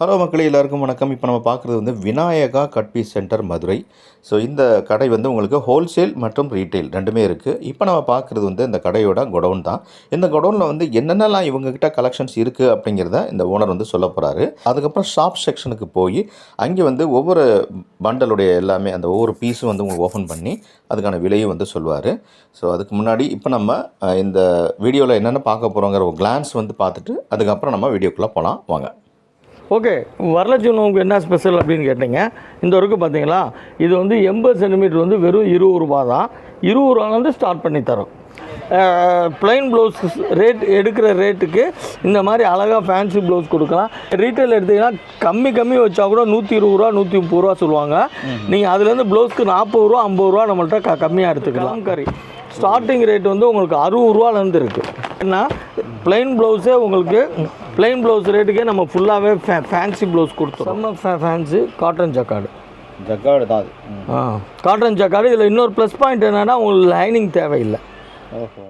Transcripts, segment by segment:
Hello மக்களே எல்லாருக்கும் வணக்கம். இப்போ நம்ம பார்க்குறது வந்து Vinayaka cut piece centre Madurai. So இந்த கடை வந்து உங்களுக்கு ஹோல்சேல் மற்றும் ரீட்டைல் ரெண்டுமே இருக்குது இப்போ நம்ம பார்க்குறது வந்து இந்த கடையோட குடவுன் தான். இந்த குடவுனில் வந்து என்னென்னலாம் இவங்ககிட்ட கலெக்ஷன்ஸ் இருக்குது அப்படிங்கிறத இந்த ஓனர் வந்து சொல்ல போகிறாரு அதுக்கப்புறம் ஷாப் செக்ஷனுக்கு போய் அங்கே வந்து ஒவ்வொரு பண்டலுடைய எல்லாமே அந்த ஒவ்வொரு பீஸும் வந்து உங்களுக்கு ஓப்பன் பண்ணி அதுக்கான விலையும் வந்து சொல்லுவார் ஸோ அதுக்கு முன்னாடி இப்போ நம்ம இந்த வீடியோவில் என்னென்ன பார்க்க போகிறோங்கிற ஒரு கிளான்ஸ் வந்து பார்த்துட்டு அதுக்கப்புறம் நம்ம வீடியோக்குள்ளே போகலாம் வாங்க. ஓகே வரலட்சுமி நோம்புக்கு என்ன ஸ்பெஷல் அப்படின்னு கேட்டிங்க. இந்த வரைக்கும் பார்த்தீங்களா இது வந்து எண்பது சென்டிமீட்டர் வந்து வெறும் இருபது ரூபா தான். இருபது ரூபாலேருந்து ஸ்டார்ட் பண்ணி தரோம். ப்ளைன் ப்ளவுஸ் ரேட் எடுக்கிற ரேட்டுக்கு இந்த மாதிரி அழகாக ஃபேன்சி ப்ளவுஸ் கொடுக்கலாம். ரீட்டைல் எடுத்தீங்கன்னா கம்மி கம்மி வச்சா கூட நூற்றி இருபது ரூபா நூற்றி முப்பது ரூபா சொல்லுவாங்க. நீங்கள் அதுலேருந்து ப்ளவுஸ்க்கு நாற்பது ரூபா ஐம்பது ரூபா நம்மள்ட்ட க கம்மியாக எடுத்துக்கலாம். கறி. ஸ்டார்டிங் ரேட் வந்து உங்களுக்கு அறுபது ரூபாலேருந்து இருக்குது ஏன்னா ப்ளைன் ப்ளவுஸே உங்களுக்கு ப்ளைன் ப்ளவுஸ் ரேட்டுக்கே நம்ம ஃபுல்லாகவே ஃபே ஃபேன்சி ப்ளவுஸ் கொடுத்தோம் செம்ம ஃபே ஃபேன்சி காட்டன் ஜக்காடு ஜக்காடு தான் அது. ஆ காட்டன் ஜக்காடு இதில் இன்னொரு ப்ளஸ் பாயிண்ட் என்னென்னா உங்களுக்கு லைனிங் தேவையில்லை. ஓஹோ.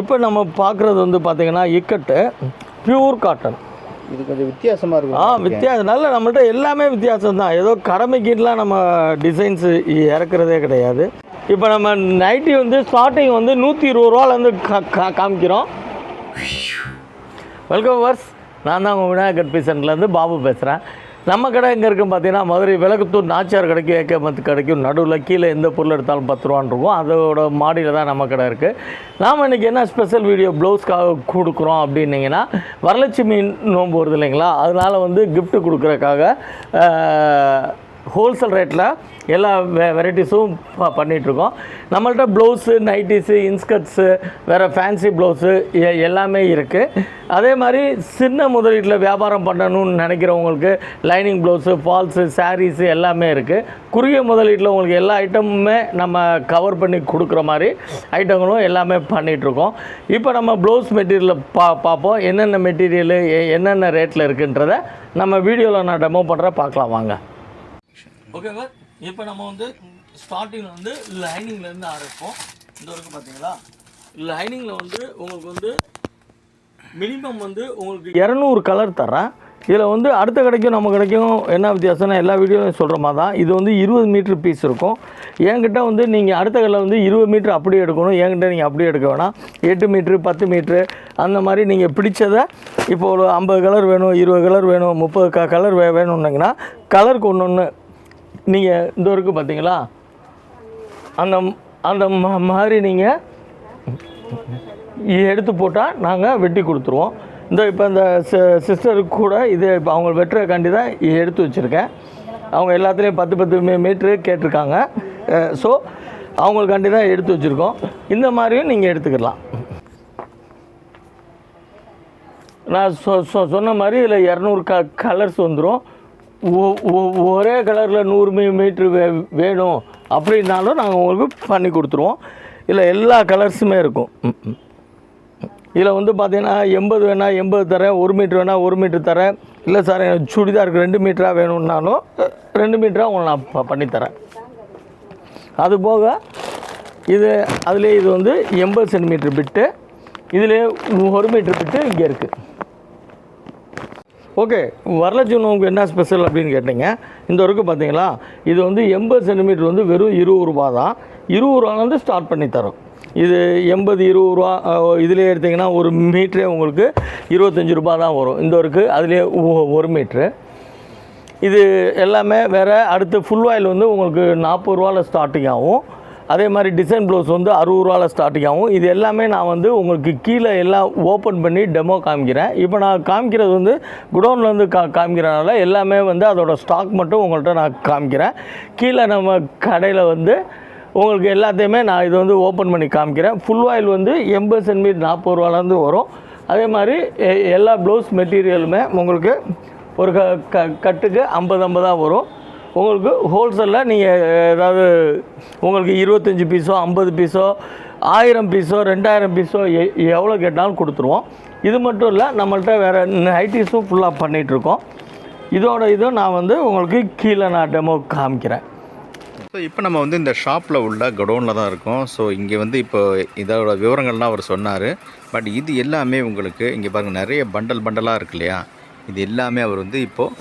இப்போ நம்ம பார்க்குறது வந்து பார்த்தீங்கன்னா இக்கட்டு பியூர் காட்டன் இது கொஞ்சம் வித்தியாசமாக இருக்கும். ஆ வித்தியாசம் நல்ல நம்மள்ட்ட எல்லாமே வித்தியாசம் தான். ஏதோ கடமைக்கிட்டலாம் நம்ம டிசைன்ஸு இறக்குறதே கிடையாது. இப்போ நம்ம நைட்டி வந்து ஸ்டார்டிங் வந்து நூற்றி இருபது ரூபாலேருந்து கா காமிக்கிறோம். வெல்கம் வர்ஸ் நான் தான் உங்கள் விநாயகர் பீசன்லேருந்து பாபு பேசுகிறேன். நம்ம கடை எங்கே இருக்கும் பார்த்தீங்கன்னா மதுரை விளக்குத்தூர் நாச்சியார் கடைக்கு ஏகமத்து கடைக்கும் நடுவில் கீழே எந்த பொருள் எடுத்தாலும் பத்து ரூபான்னு இருக்கும். அதோட மாடியில் தான் நம்ம கடை இருக்குது நாம் இன்றைக்கி என்ன ஸ்பெஷல் வீடியோ ப்ளவுஸ்க்காக கொடுக்குறோம் அப்படின்னீங்கன்னா வரலட்சுமி நோன்பு வருது இல்லைங்களா? அதனால் வந்து கிஃப்ட்டு கொடுக்குறக்காக ஹோல்சேல் ரேட்டில் எல்லா வெ வெரைட்டிஸும் பண்ணிகிட்ருக்கோம் நம்மள்ட்ட ப்ளவுஸு நைட்டிஸு இன்ஸ்கர்ட்ஸு வேறு ஃபேன்சி ப்ளவுஸு எல்லாமே இருக்குது அதே மாதிரி சின்ன முதலீட்டில் வியாபாரம் பண்ணணும்னு நினைக்கிறவங்களுக்கு லைனிங் ப்ளவுஸு ஃபால்ஸு சாரீஸு எல்லாமே இருக்குது குறுகிய முதலீட்டில் உங்களுக்கு எல்லா ஐட்டமுமே நம்ம கவர் பண்ணி கொடுக்குற மாதிரி ஐட்டங்களும் எல்லாமே பண்ணிகிட்ருக்கோம் இப்போ நம்ம ப்ளவுஸ் மெட்டீரியலை பா பார்ப்போம் என்னென்ன மெட்டீரியலு என்னென்ன ரேட்டில் இருக்குன்றத நம்ம வீடியோவில் நான் டெமோ பண்ணுறேன் பார்க்கலாம் வாங்க. ஓகேவா இப்போ நம்ம வந்து ஸ்டார்டிங்கில் வந்து லைனிங்லேருந்து ஆரம்பிப்போம். இந்த வரைக்கும் பார்த்தீங்களா லைனிங்கில் வந்து உங்களுக்கு வந்து மினிமம் வந்து உங்களுக்கு இரநூறு கலர் தரேன் இதில் வந்து அடுத்த கடைக்கும் நம்ம கடைக்கும் என்ன வித்தியாசம்னா எல்லா வீடியோலையும் சொல்கிற மாதிரி தான். இது வந்து இருபது மீட்ரு பீஸ் இருக்கும். என்கிட்ட வந்து நீங்கள் அடுத்த கடையில் வந்து இருபது மீட்ரு அப்படியே எடுக்கணும். என்கிட்ட நீங்கள் அப்படியே எடுக்க வேணாம். எட்டு மீட்ரு பத்து மீட்ரு அந்த மாதிரி நீங்கள் பிடிச்சதை இப்போ ஒரு ஐம்பது கலர் வேணும் இருபது கலர் வேணும் முப்பது க கலர் வே வேணும்னிங்கன்னா கலருக்கு ஒன்று ஒன்று நீங்கள் இந்த வரைக்கும் பார்த்தீங்களா அந்த அந்த மாதிரி நீங்கள் எடுத்து போட்டால் நாங்கள் வெட்டி கொடுத்துருவோம். இந்த இப்போ இந்த சிஸ்டருக்கு கூட இது இப்போ அவங்க வெட்டுறக்காண்டி தான் எடுத்து வச்சுருக்கேன். அவங்க எல்லாத்துலேயும் பத்து பத்து மீ மீட்ரு கேட்டிருக்காங்க. ஸோ அவங்களுக்காண்டி தான் எடுத்து வச்சுருக்கோம். இந்த மாதிரியும் நீங்கள் எடுத்துக்கலாம். நான் சொ சொ- சொன்ன மாதிரி இதில் இரநூறு க கலர்ஸ் வந்துடும் ஒரே கலரில் நூறு மீ மீட்ரு வே வேணும் அப்படின்னாலும் நாங்கள் உங்களுக்கு பண்ணி கொடுத்துருவோம். இதில் எல்லா கலர்ஸுமே இருக்கும். இதில் வந்து பார்த்தீங்கன்னா எண்பது வேணால் எண்பது தரேன் ஒரு மீட்ரு வேணால் ஒரு மீட்ரு தரேன். இல்லை சார் எனக்கு சுடிதாருக்கு ரெண்டு மீட்டராக வேணும்னாலும் ரெண்டு மீட்டராக உங்களுக்கு நான் ப- பண்ணித்தரேன் அது போக இது அதிலே இது வந்து எண்பது சென்டிமீட்ரு பிட்டு இதுலேயே ஒரு மீட்ரு பிட்டு இங்கே இருக்குது ஓகே வரலட்சுமி நோம்புக்கு என்ன ஸ்பெஷல் அப்படின்னு கேட்டிங்க? இந்த வரைக்கும் பார்த்தீங்களா? இது வந்து எண்பது சென்டிமீட்டர் வந்து வெறும் இருபது ரூபா தான். இருபது ரூபாலேருந்து ஸ்டார்ட் பண்ணி தரோம். இது எண்பது இருபது ரூபா இதிலே இதுலேயே எடுத்திங்கன்னா ஒரு மீட்ரே உங்களுக்கு இருபத்தஞ்சி ரூபா தான் வரும். இந்த ஒருக்கு அதுலேயே ஒரு மீட்ரு இது எல்லாமே வேறு அடுத்து ஃபுல் ஆயில் வந்து உங்களுக்கு நாற்பது ரூபாவில் ஸ்டார்டிங் ஆகும். அதே மாதிரி டிசைன் ப்ளவுஸ் வந்து அறுபது ரூபாவில் ஸ்டார்டிங் ஆகும். இது எல்லாமே நான் வந்து உங்களுக்கு கீழே எல்லாம் ஓப்பன் பண்ணி டெமோ காமிக்கிறேன். இப்போ நான் காமிக்கிறது வந்து குடோனில் வந்து கா காமிக்கிறனால எல்லாமே வந்து அதோட ஸ்டாக் மட்டும் உங்கள்கிட்ட நான் காமிக்கிறேன். கீழே நம்ம கடையில் வந்து உங்களுக்கு எல்லாத்தையுமே நான் இது வந்து ஓப்பன் பண்ணி காமிக்கிறேன். ஃபுல் ஆயில் வந்து எண்பது சென்டிமீட்டர் நாற்பது ரூபாலேருந்து வரும். அதே மாதிரி எ- எல்லா ப்ளவுஸ் மெட்டீரியலுமே உங்களுக்கு ஒரு க க கட்டுக்கு ஐம்பது ஐம்பதாக வரும். உங்களுக்கு ஹோல்சேலில் நீங்கள் ஏதாவது உங்களுக்கு இருபத்தஞ்சி பீஸோ ஐம்பது பீஸோ ஆயிரம் பீஸோ ரெண்டாயிரம் பீஸோ எ எவ்வளோ கேட்டாலும் கொடுத்துருவோம். இது மட்டும் இல்லை நம்மள்ட்ட வேறு ஐடிஸும் ஃபுல்லாக பண்ணிகிட்ருக்கோம் இதோட இதுவும் நான் வந்து உங்களுக்கு கீழே நான் டெமோ காமிக்கிறேன். ஸோ இப்போ நம்ம வந்து இந்த ஷாப்பில் உள்ள குடோனில் தான் இருக்கோம். ஸோ இங்கே வந்து இப்போ இதோட விவரங்கள்லாம் அவர் சொன்னார். பட் இது எல்லாமே உங்களுக்கு இங்கே பாருங்கள் நிறைய பண்டல் பண்டலாக இருக்கு இல்லையா? இது எல்லாமே அவர் வந்து இப்போது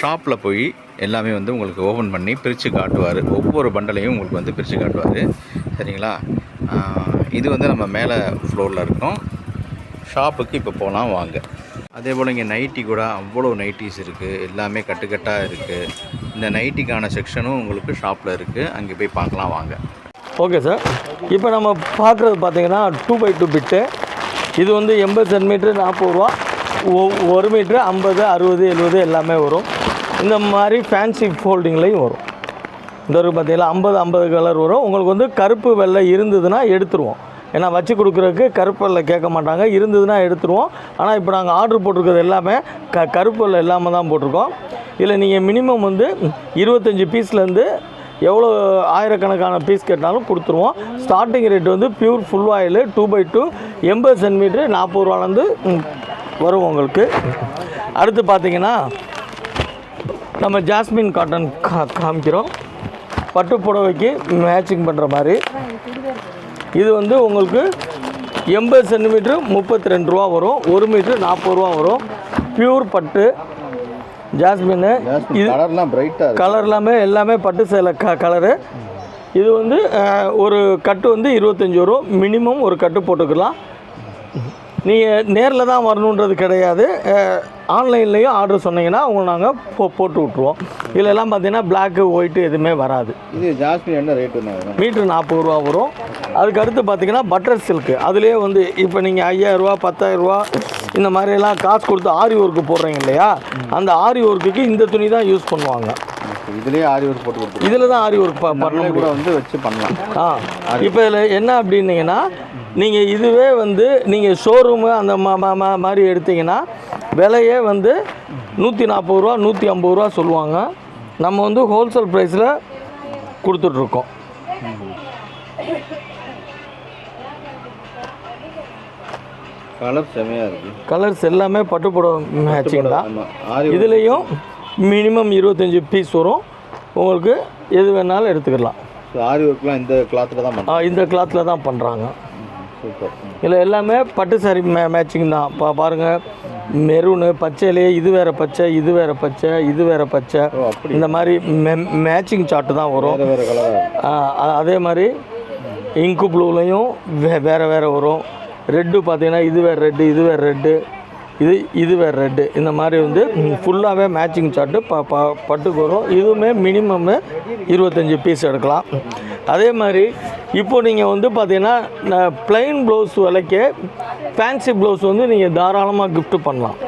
ஷாப்பில் போய் எல்லாமே வந்து உங்களுக்கு ஓப்பன் பண்ணி பிரித்து காட்டுவார். ஒவ்வொரு பண்டலையும் உங்களுக்கு வந்து பிரித்து காட்டுவார். சரிங்களா? இது வந்து நம்ம மேலே ஃப்ளோரில் இருக்கோம். ஷாப்புக்கு இப்போ போகலாம் வாங்க. அதே போல் இங்கே நைட்டி கூட அவ்வளோ நைட்டிஸ் இருக்குது எல்லாமே கட்டுக்கட்டாக இருக்குது இந்த நைட்டிக்கான செக்ஷனும் உங்களுக்கு ஷாப்பில் இருக்குது அங்கே போய் பார்க்கலாம் வாங்க. ஓகே சார் இப்போ நம்ம பார்க்குறது பார்த்தீங்கன்னா டூ பை டூ பிட்டு இது வந்து எண்பது சென்டிமீட்ரு நாற்பது ரூபா. ஒ- ஒரு மீட்ரு ஐம்பது அறுபது எழுபது எல்லாமே வரும். இந்த மாதிரி ஃபேன்சி ஃபோல்டிங்லேயும் வரும். இந்த ஒரு பார்த்தீங்களா ஐம்பது ஐம்பது கலர் வரும். உங்களுக்கு வந்து கருப்பு வெள்ளை இருந்ததுன்னா எடுத்துருவோம். ஏன்னா வச்சு கொடுக்குறதுக்கு கருப்பு வெள்ளை கேட்க மாட்டாங்க. இருந்ததுன்னா எடுத்துருவோம். ஆனால் இப்போ நாங்கள் ஆர்டர் போட்டிருக்கிறது எல்லாமே க கருப்பு வெள்ளை இல்லாமல் தான் போட்டிருக்கோம். இதில் நீங்கள் மினிமம் வந்து இருபத்தஞ்சி பீஸ்லேருந்து எவ்வளோ ஆயிரக்கணக்கான பீஸ் கேட்டாலும் கொடுத்துருவோம். ஸ்டார்டிங் ரேட் வந்து pure full oil two by two எண்பது சென்டிமீட்ரு நாற்பது ரூபாலேருந்து வரும் உங்களுக்கு. அடுத்து பார்த்தீங்கன்னா நம்ம ஜாஸ்மின் காட்டன் கா காமிக்கிறோம். பட்டு புடவைக்கு மேட்சிங் பண்ணுற மாதிரி. இது வந்து உங்களுக்கு எண்பது சென்டிமீட்ரு முப்பத்தி ரெண்டு ரூபா வரும். ஒரு மீட்ரு நாற்பது ரூபா வரும். பியூர் பட்டு. ஜாஸ்மின்னு இது கலர் எல்லாமே எல்லாமே பட்டு சேலை க கலரு இது வந்து ஒரு கட்டு வந்து இருபத்தஞ்சி வரும். மினிமம் ஒரு கட்டு போட்டுக்கலாம். நீங்கள் நேரில் தான் வரணுன்றது கிடையாது. ஆன்லைன்லேயும் ஆர்டர் சொன்னீங்கன்னா உங்களை நாங்கள் போ போட்டு விட்ருவோம் இதுல எல்லாம் பார்த்தீங்கன்னா பிளாக்கு ஒயிட்டு எதுவுமே வராது. இது ஜாஸ்மின் என்ன ரேட்டு மீட்ரு நாற்பது ரூபா வரும். அதுக்கு அடுத்து பார்த்தீங்கன்னா பட்டர் சில்க்கு அதுலேயே வந்து இப்போ நீங்கள் ஐயாயிரரூவா பத்தாயிரரூவா இந்த மாதிரியெல்லாம் காசு கொடுத்து ஆரி ஒர்க்கு போடுறீங்க இல்லையா? அந்த ஆரி ஒர்க்குக்கு இந்த துணி தான் யூஸ் பண்ணுவாங்க. இதுலேயே ஆரி ஒர்க் போட்டு கொடுத்துருவோம். இதில் தான் ஆரி ஒர்க் பண்ண கூட வந்து வச்சு பண்ணலாம். ஆ. இப்போ இதில் என்ன அப்படின்னீங்கன்னா நீங்கள் இதுவே வந்து நீங்கள் ஷோரூமு அந்த மாதிரி எடுத்தீங்கன்னா விலையே வந்து நூற்றி நாற்பது ரூபா நூற்றி ஐம்பது ரூபா சொல்லுவாங்க. நம்ம வந்து ஹோல்சேல் ப்ரைஸில் கொடுத்துட்ருக்கோம். கலர் செமையாக இருக்குது கலர்ஸ் எல்லாமே பட்டுப்புடவை மேட்சிங் தான். இதுலேயும் மினிமம் இருபத்தஞ்சி பீஸ் வரும். உங்களுக்கு எது வேணாலும் எடுத்துக்கலாம். ஆரி ஒர்க்லாம் இந்த கிளாத்தில் தான் இந்த கிளாத்தில் தான் பண்ணுறாங்க சூப்பர் இதில் எல்லாமே பட்டு சாரி மே மேட்சிங் தான். பா பாருங்கள் மெரூனு பச்சையிலே இது வேறு பச்சை இது வேறு பச்சை இது வேறு பச்சை. இந்த மாதிரி மே மேட்சிங் சார்ட்டு தான் வரும். அதே மாதிரி இங்கு ப்ளூலையும் வே வேறு வேறு வரும். ரெட்டு பார்த்தீங்கன்னா இது வேறு ரெட்டு இது வேறு ரெட்டு இது இது வேறு ரெட்டு இந்த மாதிரி வந்து ஃபுல்லாகவே மேட்சிங் சார்ட்டு ப ப பட்டுக்கு வரும். இதுவுமே மினிமம் இருபத்தஞ்சி பீஸ் எடுக்கலாம். அதே மாதிரி இப்போ நீங்கள் வந்து பார்த்தீங்கன்னா ப்ளைன் ப்ளவுஸ் விலைக்கு ஃபேன்சி ப்ளவுஸ் வந்து நீங்கள் தாராளமாக gift பண்ணலாம்.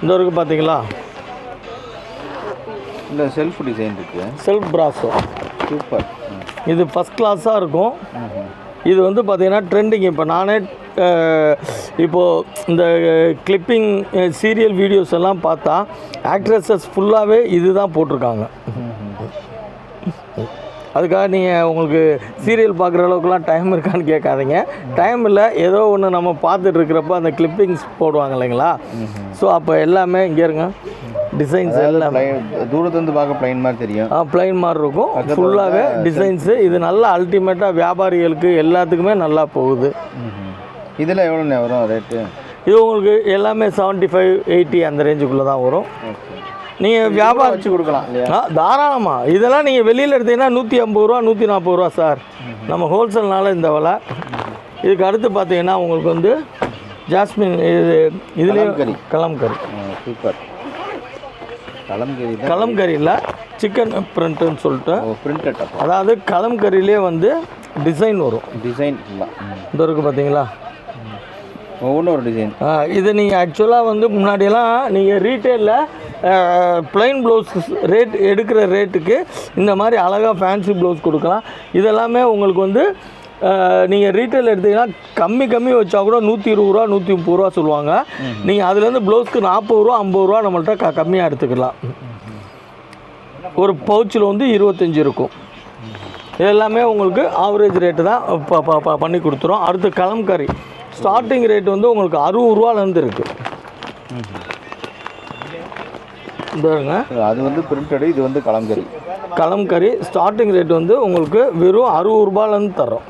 இந்த வரைக்கும் பார்த்தீங்களா இல்லை செல்ஃப் டிசைன் இருக்குது செல்ஃப் ப்ராஸோ சூப்பர் இது ஃபஸ்ட் கிளாஸாக இருக்கும். இது வந்து பார்த்தீங்கன்னா ட்ரெண்டிங் இப்போ நானே இப்போது இந்த கிளிப்பிங் சீரியல் வீடியோஸ் எல்லாம் பார்த்தா ஆக்ட்ரஸஸ் ஃபுல்லாகவே இது தான் போட்டிருக்காங்க. அதுக்காக நீங்கள் உங்களுக்கு சீரியல் பார்க்குற அளவுக்குலாம் டைம் இருக்கான்னு கேட்காதீங்க. டைம் இல்லை ஏதோ ஒன்று நம்ம பார்த்துட்டு இருக்கிறப்ப அந்த கிளிப்பிங்ஸ் போடுவாங்க இல்லைங்களா? ஸோ அப்போ எல்லாமே இங்கே இருங்க. டிசைன்ஸ் எல்லாமே. தூரத்துலேருந்து பார்க்க ப்ளைன் மாதிரி தெரியும். ப்ளைன் மாதிரி இருக்கும். ஃபுல்லாகவே டிசைன்ஸு இது நல்லா அல்டிமேட்டாக வியாபாரிகளுக்கு எல்லாத்துக்குமே நல்லா போகுது. இதில் எவ்வளோ வரும் ரேட்டு இது உங்களுக்கு எல்லாமே செவன்ட்டி ஃபைவ் எயிட்டி அந்த ரேஞ்சுக்குள்ளே தான் வரும். நீங்கள் வியாபாரம் வச்சு கொடுக்கலாம். இல்லையா? தாராளமாக இதெல்லாம் நீங்கள் வெளியில் எடுத்தீங்கன்னா நூற்றி ஐம்பது ரூபா நூற்றி நாற்பது ரூபா சார். நம்ம ஹோல்சேல்னால இந்த விலை. இதுக்கு அடுத்து பார்த்தீங்கன்னா உங்களுக்கு வந்து ஜாஸ்மின் இது இதுலேயே கலம்கரி. கலம்கரி சூப்பர் கலம்கரி தான் கலம்கரியில் சிக்கன் பிரிண்ட்டுன்னு சொல்லிட்டு. பிரிண்டட் அதாவது கலம்கரியிலே வந்து டிசைன் வரும். டிசைன் இந்த இருக்குது பார்த்தீங்களா ஒவ்வொன்றும் ஒரு டிசைன் இது நீங்கள் ஆக்சுவலாக வந்து முன்னாடியெல்லாம் நீங்கள் ரீட்டெயிலில் ப்ளைன் ப்ளவுஸ் ரேட் எடுக்கிற ரேட்டுக்கு இந்த மாதிரி அழகாக ஃபேன்சி ப்ளவுஸ் கொடுக்கலாம். இதெல்லாமே உங்களுக்கு வந்து நீங்கள் ரீட்டைல் எடுத்தீங்கன்னா கம்மி கம்மி வச்சா கூட நூற்றி இருபது ரூபா நூற்றி முப்பது ரூபா சொல்லுவாங்க. நீங்கள் அதுலேருந்து ப்ளவுஸ்க்கு நாற்பது ரூபா ஐம்பது ரூபா நம்மள்ட்ட க கம்மியாக எடுத்துக்கலாம். ஒரு பவுச்சில் வந்து இருபத்தஞ்சி இருக்கும். இது எல்லாமே உங்களுக்கு ஆவரேஜ் ரேட்டு தான் ப- ப- ப- பண்ணி கொடுத்துரும். அடுத்து கலம்கரி. ஸ்டார்டிங் ரேட் வந்து உங்களுக்கு அறுபது ரூபாலேருந்து இருக்குது இந்தாங்க அது வந்து பிரிண்டடு இது வந்து கலம்கரி கலம்கரி ஸ்டார்டிங் ரேட் வந்து உங்களுக்கு வெறும் அறுபது ரூபாயிலேருந்து தரோம்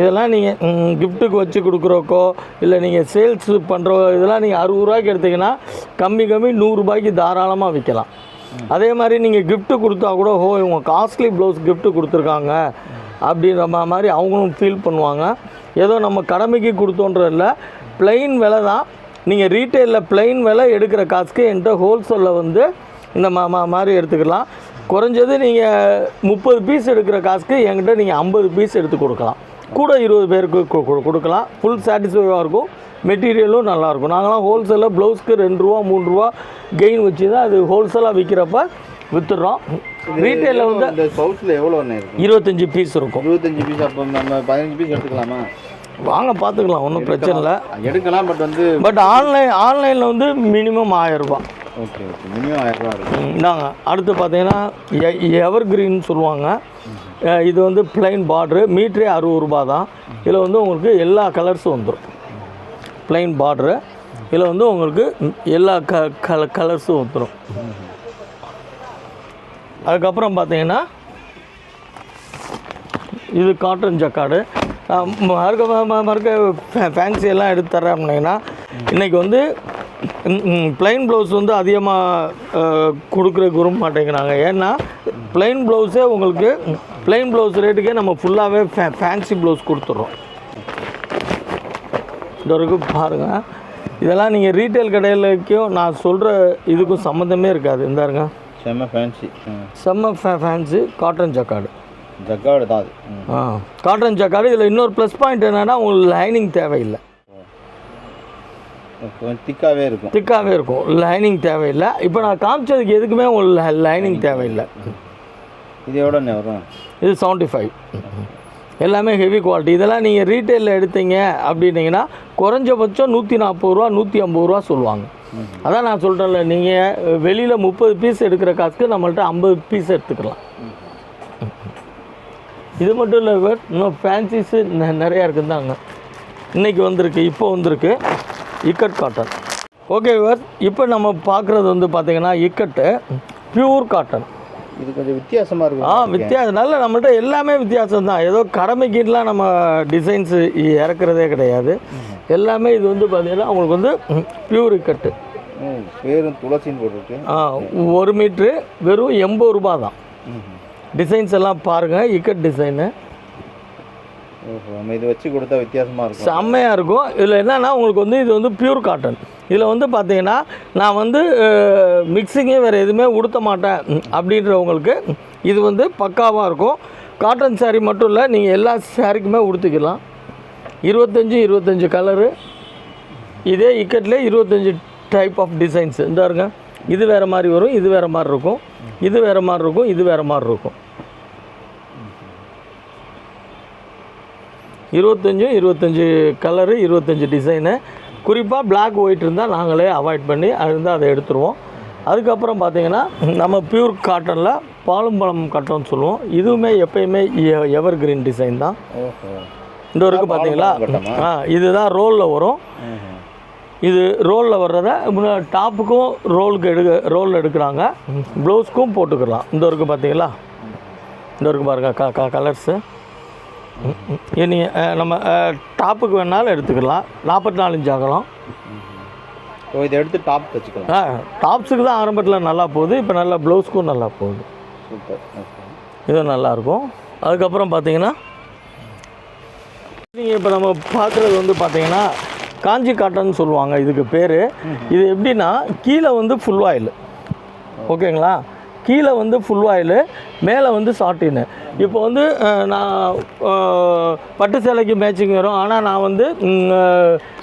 இதெல்லாம் நீங்கள் கிஃப்ட்டுக்கு வச்சு கொடுக்குறக்கோ இல்லை நீங்கள் சேல்ஸ் பண்ணுற இதெல்லாம் நீங்கள் அறுபது ரூபாய்க்கு எடுத்தீங்கன்னா கம்மி கம்மி நூறுரூபாய்க்கு தாராளமாக விற்கலாம் அதே மாதிரி நீங்கள் gift கொடுத்தா கூட ஓ இவங்க காஸ்ட்லி ப்ளவுஸ் gift கொடுத்துருக்காங்க அப்படின்ற மாதிரி அவங்களும் ஃபீல் பண்ணுவாங்க. ஏதோ நம்ம கடமைக்கு கொடுத்தோன்றதில்ல plain விலை தான் நீங்கள் ரீட்டெயிலில் plain விலை எடுக்கிற காசுக்கு என்கிட்ட ஹோல்சேலில் வந்து இந்த மா மா- மாதிரி எடுத்துக்கலாம். குறைஞ்சது நீங்கள் முப்பது பீஸ் எடுக்கிற காசுக்கு என்கிட்ட நீங்கள் ஐம்பது பீஸ் எடுத்து கொடுக்கலாம். கூட இருபது பேருக்கு கொடுக்கலாம். ஃபுல் சாட்டிஸ்ஃபைவாக இருக்கும். மெட்டீரியலும் நல்லாயிருக்கும் நாங்களாம் ஹோல்சேலில் ப்ளவுஸ்க்கு ரெண்டு ரூபா மூணு ரூபா கெயின் வச்சு தான் அது ஹோல்சேலாக விற்கிறப்ப விற்றுடுறோம் ரீட்டெயிலில் வந்து பவுச்சில் எவ்வளோ இருபத்தஞ்சி பீஸ் இருக்கும். இருபத்தஞ்சு பீஸ் அப்போ நம்ம பதினஞ்சு பீஸ் எடுத்துக்கலாமா? வாங்க பார்த்துக்கலாம் ஒன்றும் பிரச்சனை இல்லை. எடுக்கலாம் பட் வந்து பட் ஆன்லைன் ஆன்லைனில் வந்து மினிமம் ஆயரூபா ஓகே ஓகே மினிமம் ஆயிரம் ரூபா இருக்கும் இந்தாங்க. அடுத்து பார்த்தீங்கன்னா எவர் கிரீன் சொல்லுவாங்க. இது வந்து பிளைன் பார்ட்ரு மீட்ரே அறுபது ரூபா தான். இதில் வந்து உங்களுக்கு எல்லா கலர்ஸும் வந்துடும் பிளைன் பார்ட்ரு இதில் வந்து உங்களுக்கு எல்லா க கல கலர்ஸும் வந்துடும் அதுக்கப்புறம் பார்த்தீங்கன்னா இது காட்டன் ஜக்காடு மறுக்க மறுக்க ஃபேன்சி எல்லாம் எடுத்து தரேன் அப்படின்னா இன்றைக்கி வந்து ப்ளைன் ப்ளவுஸ் வந்து அதிகமாக கொடுக்குறக்கு விரும்ப மாட்டேங்கிறாங்க. ஏன்னா ப்ளைன் ப்ளவுஸே உங்களுக்கு ப்ளைன் ப்ளவுஸ் ரேட்டுக்கே நம்ம ஃபுல்லாகவே ஃபே ஃபேன்சி ப்ளவுஸ் கொடுத்துட்றோம். இந்த வரைக்கும் பாருங்கள் இதெல்லாம் நீங்கள் ரீட்டைல் கடையிலக்கும் நான் சொல்கிற இதுக்கும் சம்மந்தமே இருக்காது. இந்தாருங்க. செம்ம ஃபேன்சி செம்ம ஃபே ஃபேன்சி காட்டன் ஜக்காடு ஜக்காடு தான். ஆ. காட்டன் ஜக்காடு இதில் இன்னொரு ப்ளஸ் பாயிண்ட் என்னென்னா உங்களுக்கு லைனிங் தேவையில்லை. திக்காகவே இருக்கும். திக்காகவே இருக்கும். லைனிங் தேவையில்லை. இப்போ நான் காமிச்சதுக்கு எதுக்குமே உங்களுக்கு லைனிங் தேவையில்லை. இது எவ்வளோண்ணே வரும்? இது செவன்ட்டி ஃபைவ் எல்லாமே ஹெவி குவாலிட்டி இதெல்லாம் நீங்கள் ரீட்டெயிலில் எடுத்தீங்க அப்படின்னீங்கன்னா குறைஞ்சபட்சம் நூற்றி நாற்பது ரூபா நூற்றி ஐம்பது ரூபா சொல்லுவாங்க. அதான் நான் சொல்கிறேன்ல நீங்கள் வெளியில் முப்பது பீஸ் எடுக்கிற காசுக்கு நம்மள்ட்ட ஐம்பது பீஸ் எடுத்துக்கலாம். இது மட்டும் இல்லை இன்னும் ஃபேன்சிஸு நிறையா இருக்குதாங்க. இன்றைக்கி வந்திருக்கு இப்போ வந்திருக்கு இக்கட் காட்டன். ஓகே இவர் இப்போ நம்ம பார்க்குறது வந்து பார்த்திங்கன்னா இக்கட்டு பியூர் காட்டன் இது கொஞ்சம் வித்தியாசமாக இருக்கும். ஆ வித்தியாசம் நல்ல நம்மள்ட்ட எல்லாமே வித்தியாசம் தான். ஏதோ கடமைக்கிட்டலாம் நம்ம டிசைன்ஸு இறக்குறதே கிடையாது. எல்லாமே இது வந்து பார்த்திங்கன்னா உங்களுக்கு வந்து பியூர் இக்கட்டு. பேரும் துளசின்னு போட்டிருக்கு. ஆ ஒரு மீட்ரு வெறும் எண்பது ரூபா தான். டிசைன்ஸ் எல்லாம் பாருங்கள் இக்கட் டிசைனு நம்ம இது வச்சு கொடுத்தா வித்தியாசமாக இருக்கும். செம்மையாக இருக்கும். இதில் என்னென்னா உங்களுக்கு வந்து இது வந்து பியூர் காட்டன் இதில் வந்து பார்த்தீங்கன்னா நான் வந்து மிக்சிங்கே வேறு எதுவுமே உடுத்த மாட்டேன். அப்படின்றவங்களுக்கு இது வந்து பக்காவாக இருக்கும். காட்டன் saree மட்டும் இல்லை நீங்கள் எல்லா சாரிக்குமே உடுத்திக்கலாம். இருபத்தஞ்சி இருபத்தஞ்சி கலரு இதே இக்கட்லேயே இருபத்தஞ்சி டைப் ஆஃப் டிசைன்ஸ் இந்த இருங்க. இது வேறு மாதிரி வரும் இது வேறு மாதிரி இருக்கும். இது வேறு மாதிரி இருக்கும் இது வேறு மாதிரி இருக்கும். இருபத்தஞ்சு இருபத்தஞ்சி கலரு இருபத்தஞ்சி டிசைனு குறிப்பாக Black ஒயிட் இருந்தால் நாங்களே அவாய்ட் பண்ணி அது இருந்தால் அதை எடுத்துருவோம். அதுக்கப்புறம் பார்த்தீங்கன்னா நம்ம பியூர் காட்டனில் பாலும் பழம் காட்டன் சொல்லுவோம். இதுவுமே எப்பயுமே எவர் கிரீன் டிசைன் தான். இந்த வரைக்கும் பார்த்தீங்களா ஆ இதுதான் ரோலில் வரும். இது ரோலில் வர்றத டாப்புக்கும் ரோலுக்கு எடுக்க ரோல் எடுக்கிறாங்க. ப்ளவுஸ்க்கும் போட்டுக்கலாம். இந்த வரைக்கும் பார்த்தீங்களா இந்த வரைக்கும் பாருங்க க க கலர்ஸு அஹ், நம்ம டாப்புக்கு வேணாலும் எடுத்துக்கலாம். நாற்பத்தி நாலு இன்ச் அகலம் ஓ இதை எடுத்து டாப் வச்சுக்கலாம். ஆ டாப்ஸுக்கு தான் ஆரம்பத்தில் நல்லா போகுது. இப்போ நல்லா ப்ளவுஸ்க்கும் நல்லா போகுது. சூப்பர். ஓகே. இது நல்லாயிருக்கும் அதுக்கப்புறம் பார்த்தீங்கன்னா நீங்கள் இப்போ நம்ம பார்க்குறது வந்து பார்த்தீங்கன்னா காஞ்சி காட்டன் சொல்லுவாங்க இதுக்கு பேர். இது எப்படின்னா கீழே வந்து ஃபுல் ஆயில் ஓகேங்களா? கீழே வந்து ஃபுல் ஆயிலு மேலே வந்து சாட்டின்னு இப்போ வந்து நான் பட்டு சேலைக்கு மேட்சிங் வரும். ஆனால் நான் வந்து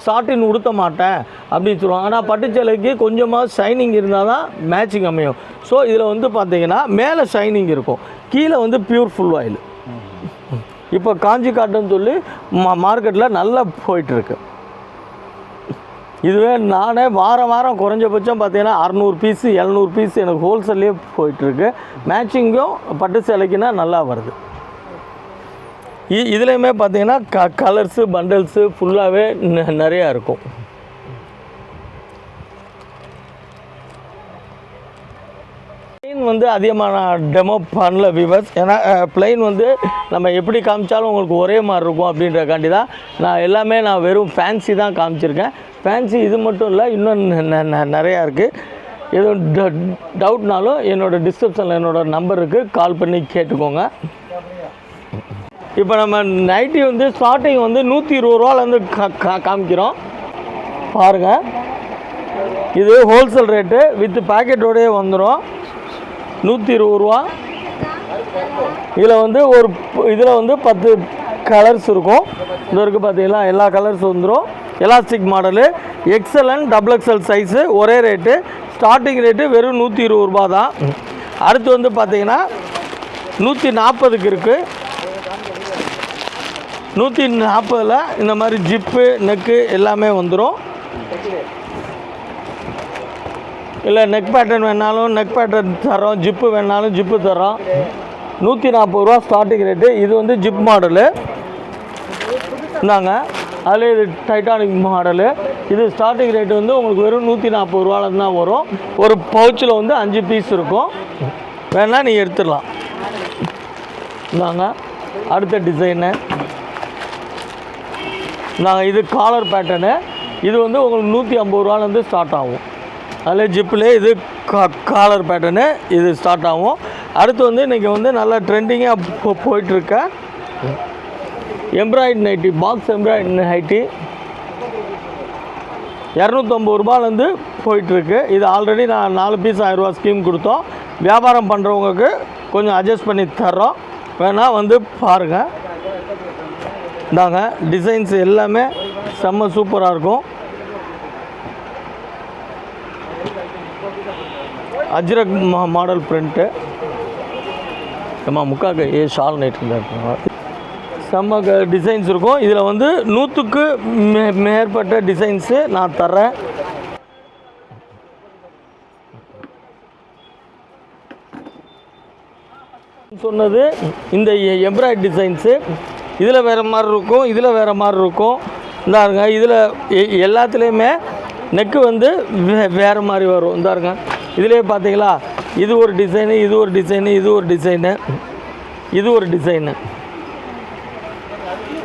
சாட்டின் உடுத்த மாட்டேன் அப்படின்னு சொல்லுவாங்க. ஆனால் பட்டு சேலைக்கு கொஞ்சமாக ஷைனிங் இருந்தால் தான் மேட்சிங் அமையும். ஸோ இதில் வந்து பார்த்தீங்கன்னா மேலே ஷைனிங் இருக்கும். கீழே வந்து பியூர் ஃபுல் ஆயில் இப்போ காஞ்சி காட்டன் சொல்லி மா மார்க்கெட்டில் நல்லா போயிட்டுருக்கு இதுவே நானே வாரம் வாரம் குறைஞ்சபட்சம் பார்த்தீங்கன்னா அறநூறு பீஸு எழுநூறு பீஸ் எனக்கு ஹோல்சேல்லே போயிட்டுருக்கு. மேட்சிங்கும் பட்டு சேலைக்குன்னா நல்லா வருது. இ இதுலேயுமே பார்த்தீங்கன்னா க கலர்ஸு பண்டல்ஸு ஃபுல்லாகவே நிறையா இருக்கும். வந்து அதிகமாக நான் டெமோ பண்ணல விவர்ஸ் ஏன்னா பிளெயின் வந்து நம்ம எப்படி காமிச்சாலும் உங்களுக்கு ஒரே மாதிரி இருக்கும் அப்படின்றக்காண்டி தான் நான் எல்லாமே நான் வெறும் ஃபேன்சி தான் காமிச்சிருக்கேன். ஃபேன்சி இது மட்டும் இல்லை இன்னும் ந- நிறையா இருக்குது எதுவும் ட- டவுட்னாலும் என்னோடய டிஸ்கிரிப்ஷனில் என்னோடய நம்பர் இருக்குது கால் பண்ணி கேட்டுக்கோங்க. இப்போ நம்ம நைட்டி வந்து ஸ்டார்டிங் வந்து நூற்றி இருபது ரூபாலேருந்து காமிக்கிறோம். பாருங்கள் இது ஹோல்சேல் ரேட்டு வித் பேக்கெட்டோடையே வந்துடும் நூற்றி இருபது ரூபா. இதில் வந்து ஒரு இதில் வந்து பத்து கலர்ஸ் இருக்கும். இது இருக்குது பார்த்தீங்களா எல்லா கலர்ஸ் வந்துடும் elastic model XL and double XL size ஒரே ரேட்டு ஸ்டார்டிங் ரேட்டு வெறும் நூற்றி இருபது ரூபா தான் அடுத்து வந்து பார்த்தீங்கன்னா நூற்றி நாற்பதுக்கு இருக்குது நூற்றி நாற்பதில் இந்த மாதிரி ஜிப்பு நெக்கு எல்லாமே வந்துடும் இல்லை நெக் பேட்டர்ன் வேணாலும் நெக் பேட்டர்ன் தரோம் ஜிப்பு வேணாலும் ஜிப்பு தரோம் நூற்றி நாற்பது ரூபா ஸ்டார்டிங் ரேட்டு இது வந்து ஜிப் மாடலு இருந்தாங்க அதில் இது டைட்டானிக் மாடலு இது ஸ்டார்டிங் ரேட்டு வந்து உங்களுக்கு வெறும் நூற்றி நாற்பது ரூபாலேருந்து தான் வரும். ஒரு பவுச்சில் வந்து அஞ்சு பீஸ் இருக்கும். வேணால் நீங்கள் எடுத்துடலாம். இந்தாங்க. அடுத்த டிசைனு நாங்கள் இது காலர் பேட்டர்னு இது வந்து உங்களுக்கு நூற்றி ஐம்பது ரூபாலேருந்து ஸ்டார்ட் ஆகும். அதில் ஜிப்பிலே இது கா காலர் பேட்டர்னு இது ஸ்டார்ட் ஆகும். அடுத்து வந்து இன்றைக்கி வந்து நல்லா ட்ரெண்டிங்காக போ போயிட்டுருக்க embroidery nighty box embroidery nighty இரநூத்தம்பது ரூபாலேருந்து போயிட்டுருக்கு. இது ஆல்ரெடி நான் நாலு பீஸ் ஆயிரரூபா ஸ்கீம் கொடுத்தோம். வியாபாரம் பண்ணுறவங்களுக்கு கொஞ்சம் அட்ஜஸ்ட் பண்ணி தர்றோம். வேணால் வந்து பாருங்கள் இந்தாங்க டிசைன்ஸ் எல்லாமே செம்ம சூப்பராக இருக்கும். அஜ்ரக் மா மாடல் பிரிண்ட்டு ஏம்மா முக்காக்கு ஏ ஷால் நைட்டு செம்ம டிசைன்ஸ் இருக்கும். இதில் வந்து நூற்றுக்கு மே மேற்பட்ட டிசைன்ஸு நான் தர்றேன். சொன்னது இந்த எம்ப்ராய்ட் டிசைன்ஸு இதில் வேறு மாதிரி இருக்கும் இதில் வேறு மாதிரி இருக்கும். இந்தாருங்க இதில் எ- எல்லாத்துலேயுமே நெக்கு வந்து வே வேறு மாதிரி வரும். இந்தாருங்க இதிலே பார்த்தீங்களா இது ஒரு டிசைனு இது ஒரு டிசைனு இது ஒரு டிசைனு இது ஒரு டிசைனு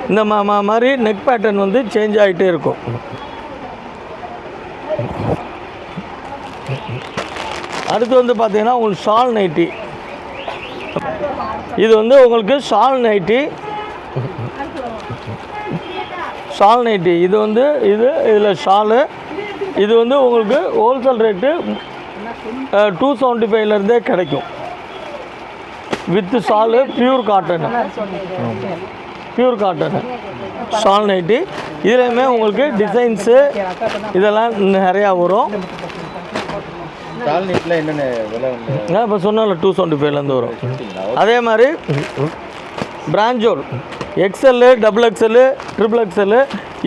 இந்த மா மா- மாதிரி நெக் பேட்டர்ன் வந்து சேஞ்ச் ஆகிட்டே இருக்கும். அடுத்து வந்து பார்த்தீங்கன்னா உங்களுக்கு ஷால் நைட்டி இது வந்து உங்களுக்கு ஷால் நைட்டி சால் நைட்டி இது வந்து இது இதில் ஷாலு இது வந்து உங்களுக்கு ஹோல்சேல் ரேட்டு டூ செவன்ட்டி ஃபைவ்லேருந்தே கிடைக்கும். With shawl pure cotton pure cotton shawl nighty இதுலேயுமே உங்களுக்கு டிசைன்ஸு இதெல்லாம் நிறையா வரும். என்னென்ன இப்போ சொன்னால டூ செவன்ட்டி ஃபைவ்லேருந்து வரும். அதே மாதிரி பிராஞ்சோல் XL double XL triple XL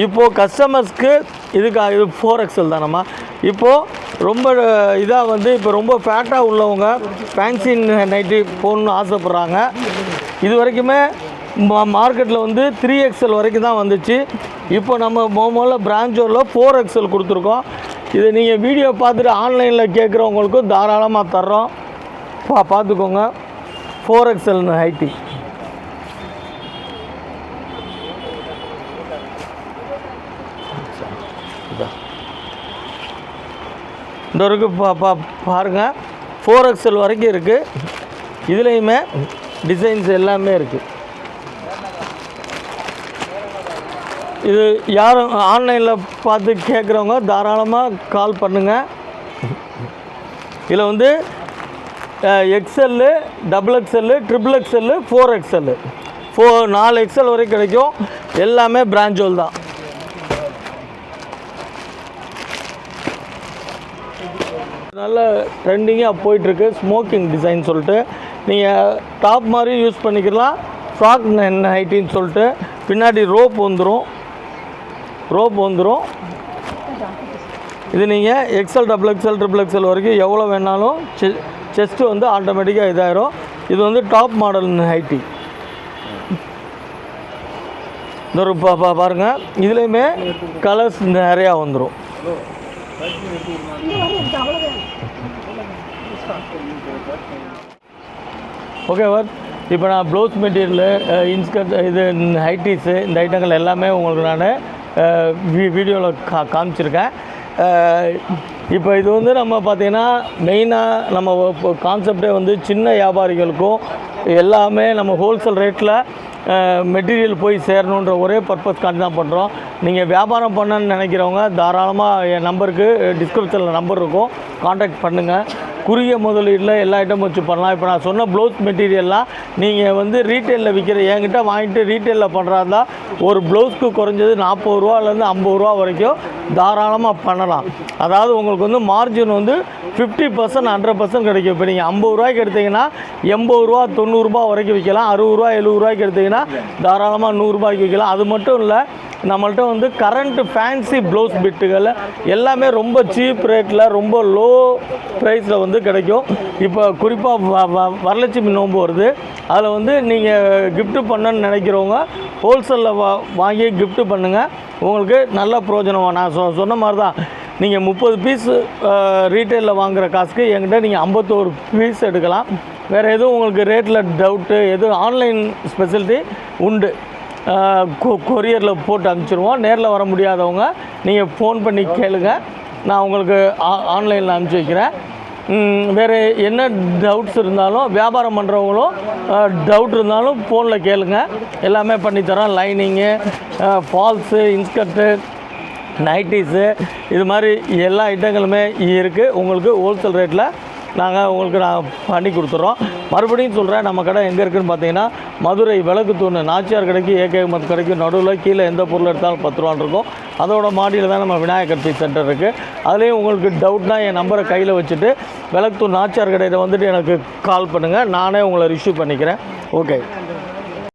இப்போது கஸ்டமர்ஸ்க்கு இதுக்கு இது ஃபோர் எக்ஸ்எல் தானம்மா? இப்போது ரொம்ப இதாக வந்து இப்போ ரொம்ப ஃபேட்டாக உள்ளவங்க ஃபேன்சி நைட்டி போடணும்னு ஆசைப்பட்றாங்க. இது வரைக்குமே மார்க்கெட்டில் வந்து த்ரீ எக்ஸல் வரைக்கும் தான் வந்துச்சு. இப்போ நம்ம மோமோவில் பிராஞ்சோரில் ஃபோர் எக்ஸல் கொடுத்துருக்கோம். இதை நீங்கள் வீடியோ பார்த்துட்டு ஆன்லைனில் கேட்குறவங்களுக்கும் தாராளமாக தர்றோம். பா பார்த்துக்கோங்க. ஃபோர் எக்ஸல் ஹைட்டி இந்த வரைக்கும் பா பா பாருங்கள் ஃபோர் எக்ஸல் வரைக்கும் இருக்குது இதுலேயுமே டிசைன்ஸ் எல்லாமே இருக்குது இது யாரும் ஆன்லைனில் பார்த்து கேட்குறவங்க தாராளமாக கால் பண்ணுங்கள் இதில் வந்து XL double XL triple XL four XL ஃபோ நாலு எக்ஸ்எல் வரைக்கும் கிடைக்கும். எல்லாமே பிராஞ்சோல் தான். நல்ல ட்ரெண்டிங்காக போயிட்டுருக்கு. ஸ்மோக்கிங் டிசைன் சொல்லிட்டு. நீங்கள் டாப் மாதிரி யூஸ் பண்ணிக்கலாம். ஃப்ராக் நைட்டின்னு சொல்லிட்டு. பின்னாடி ரோப் வந்துடும் ரோப் வந்துடும் இது நீங்கள் XL double XL triple XL வரைக்கும் எவ்வளோ வேணாலும் செ செஸ்ட்டு வந்து ஆட்டோமேட்டிக்காக இதாயிரும். இது வந்து டாப் மாடல் ஹைட்டி இந்த ஒரு பா பா பாருங்கள் இதுலேயுமே கலர்ஸ் நிறையா வந்துடும் ஓகே வர் இப்போ நான் ப்ளவுஸ் மெட்டீரியலு இன்ஸ்கர்ட் இது ஹைட்டிஸு இந்த ஐட்டங்கள் எல்லாமே உங்களுக்கு நான் வீடியோவில் கா காமிச்சிருக்கேன். இப்போ இது வந்து நம்ம பார்த்தீங்கன்னா மெயினாக நம்ம இப்போ கான்செப்டே வந்து சின்ன வியாபாரிகளுக்கும் எல்லாமே நம்ம ஹோல்சேல் ரேட்டில் மெட்டீரியல் போய் சேரணுன்ற ஒரே பர்பஸ்க்காண்டி தான் பண்ணுறோம் நீங்கள் வியாபாரம் பண்ணணும்னு நினைக்கிறவங்க தாராளமாக என் நம்பருக்கு டிஸ்கிரிப்ஷனில் நம்பர் இருக்கும். காண்டாக்ட் பண்ணுங்கள் குறுகிய முதலீட்டில் எல்லா ஐட்டமும் வச்சு பண்ணலாம். இப்போ நான் சொன்ன ப்ளவுஸ் மெட்டீரியல்லாம் நீங்கள் வந்து ரீட்டெயிலில் விற்கிற என்கிட்ட வாங்கிட்டு ரீட்டெயிலில் பண்ணுறாருந்தா ஒரு ப்ளவுஸ்க்கு குறைஞ்சது நாற்பது ரூபாலேருந்து ஐம்பது ரூபா வரைக்கும் தாராளமாக பண்ணலாம். அதாவது உங்களுக்கு வந்து மார்ஜின் வந்து ஃபிஃப்டி பர்சன்ட் ஹண்ட்ரட் பர்சன்ட் கிடைக்கும். இப்போ நீங்கள் ஐம்பது ரூபாய்க்கு எடுத்தீங்கன்னா எண்பது ரூபா தொண்ணூறுரூபா வரைக்கும் விற்கலாம் அறுபது ரூபா எழுபது ரூபாய்க்கு எடுத்தீங்கன்னா தாராளமாக நூறுரூபாய்க்கு விற்கலாம் அது மட்டும் இல்லை நம்மள்ட்ட வந்து கரண்ட் ஃபேன்சி ப்ளவுஸ் பிட்டுகள் எல்லாமே ரொம்ப சீப் ரேட்டில் ரொம்ப லோ ப்ரைஸில் வந்து கிடைக்கும். இப்போ குறிப்பாக வ வ வரலட்சுமி நோன்பு வருது. அதில் வந்து நீங்கள் கிஃப்ட்டு பண்ணணும்னு நினைக்கிறவங்க ஹோல்சேலில் வா வாங்கி கிஃப்ட்டு பண்ணுங்கள் உங்களுக்கு நல்ல பிரயோஜனம் நான் சொ சொன்ன மாதிரி தான் நீங்கள் முப்பது பீஸ் ரீட்டெயிலில் வாங்குகிற காசுக்கு என்கிட்ட நீங்கள் ஐம்பத்தோரு பீஸ் எடுக்கலாம். வேறு எதுவும் உங்களுக்கு ரேட்டில் டவுட்டு எதுவும் ஆன்லைன் ஸ்பெசிலிட்டி உண்டு. கொரியரில் போட்டு அனுப்பிச்சிருவோம். நேரில் வர முடியாதவங்க நீங்கள் ஃபோன் பண்ணி கேளுங்க. நான் உங்களுக்கு ஆன்லைனில் அனுப்பிச்சி வைக்கிறேன். வேறு என்ன டவுட்ஸ் இருந்தாலும் வியாபாரம் பண்ணுறவங்களும் டவுட் இருந்தாலும் ஃபோனில் கேளுங்க. எல்லாமே பண்ணித்தரோம் லைனிங்கு ஃபால்ஸு இன்ஸ்கர்ட்டு நைட்டிஸு இது மாதிரி எல்லா ஐட்டங்களுமே இருக்குது உங்களுக்கு ஹோல்சேல் ரேட்டில் நாங்கள் உங்களுக்கு நான் பண்ணி கொடுத்துட்றோம் மறுபடியும் சொல்கிறேன் நம்ம கடை எங்கே இருக்குதுன்னு பார்த்தீங்கன்னா மதுரை விளக்கு தூண் நாச்சியார் கடைக்கு ஏகே மத் கடைக்கு நடுவில் கீழே எந்த பொருள் எடுத்தாலும் பத்து ரூபான்னு இருக்கும். அதோட மாடியில் தான் நம்ம விநாயகர் பீஸ் சென்டர் இருக்குது அதுலேயும் உங்களுக்கு டவுட்னா என் நம்பரை கையில் வச்சுட்டு விளக்கு தூண் நாச்சியார் கடையில் வந்துட்டு எனக்கு கால் பண்ணுங்கள் நானே உங்களை ரிஷீவ் பண்ணிக்கிறேன். ஓகே